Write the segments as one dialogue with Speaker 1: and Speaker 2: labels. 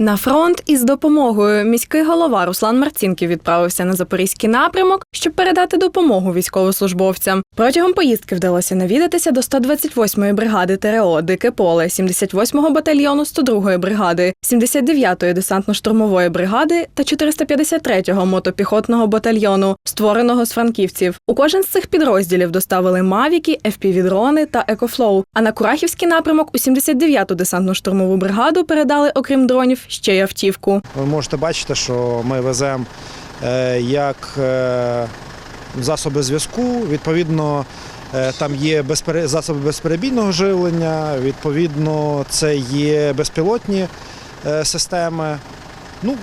Speaker 1: На фронт із допомогою міський голова Руслан Марцінків відправився на запорізький напрямок, щоб передати допомогу військовослужбовцям. Протягом поїздки вдалося навідатися до 128-ї бригади ТРО Дике поле, 78-го батальйону 102-ї бригади, 79-ї десантно-штурмової бригади та 453-го мотопіхотного батальйону, створеного з франківців. У кожен з цих підрозділів доставили мавіки, FPV-дрони та екофлоу. А на Курахівський напрямок у 79-ту десантно-штурмову бригаду передали, окрім дронів, ще й автівку.
Speaker 2: Ви можете бачити, що ми веземо е, як е, засоби зв'язку, відповідно, е, там є засоби безперебійного живлення, відповідно, це є безпілотні системи. Ну,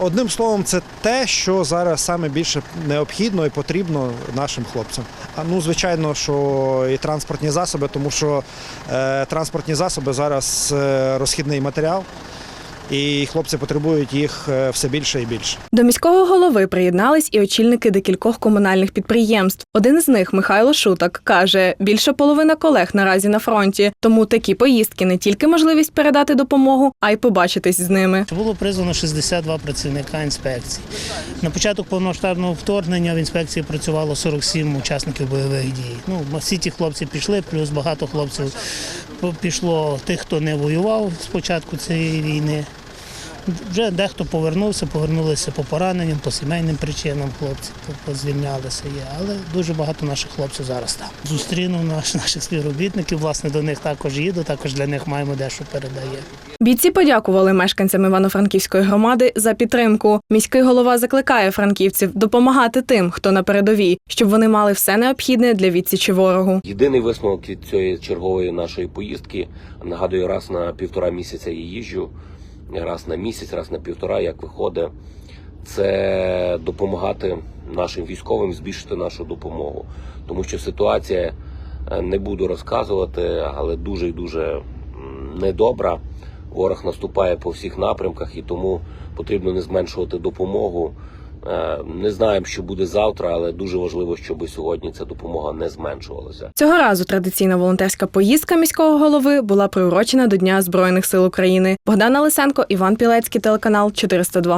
Speaker 2: одним словом, це те, що зараз саме більше необхідно і потрібно нашим хлопцям. А ну, звичайно, що і транспортні засоби, тому що е, транспортні засоби зараз е, розхідний матеріал. І хлопці потребують їх е, все більше і більше.
Speaker 1: До міського голови приєднались і очільники декількох комунальних підприємств. Один з них, Михайло Шутак, каже: більша половина колег наразі на фронті, тому такі поїздки не тільки можливість передати допомогу, а й побачитись з ними.
Speaker 3: Було призвано 62 працівника інспекції. На початок повномасштабного вторгнення в інспекції працювало 47 учасників бойових дій. Ну, всі ті хлопці пішли, плюс багато хлопців пішло тих, хто не воював з початку цієї війни. Вже дехто повернувся, повернулися по пораненням, по сімейним причинам хлопці звільнялися є. Але дуже багато наших хлопців зараз там. Зустрінув наш, наших співробітників, власне, до них також їду, також для них маємо дещо передає.
Speaker 1: Бійці подякували мешканцям Івано-Франківської громади за підтримку. Міський голова закликає франківців допомагати тим, хто на передовій, щоб вони мали все необхідне для відсічі ворогу.
Speaker 4: Єдиний висновок від цієї чергової нашої поїздки нагадую, раз на півтора місяця я їжджу, раз на місяць, раз на півтора, як виходить, це допомагати нашим військовим збільшити нашу допомогу. Тому що ситуація е, не буду розказувати, але дуже і дуже недобра. Ворог наступає по всіх напрямках, і тому потрібно не зменшувати допомогу. Е, Не знаємо, що буде завтра, але дуже важливо, щоб сьогодні ця допомога не зменшувалася.
Speaker 1: Цього разу традиційна волонтерська поїздка міського голови була приурочена до Дня Збройних сил України. Богдана Лисенко, Іван Пілецький, телеканал 402.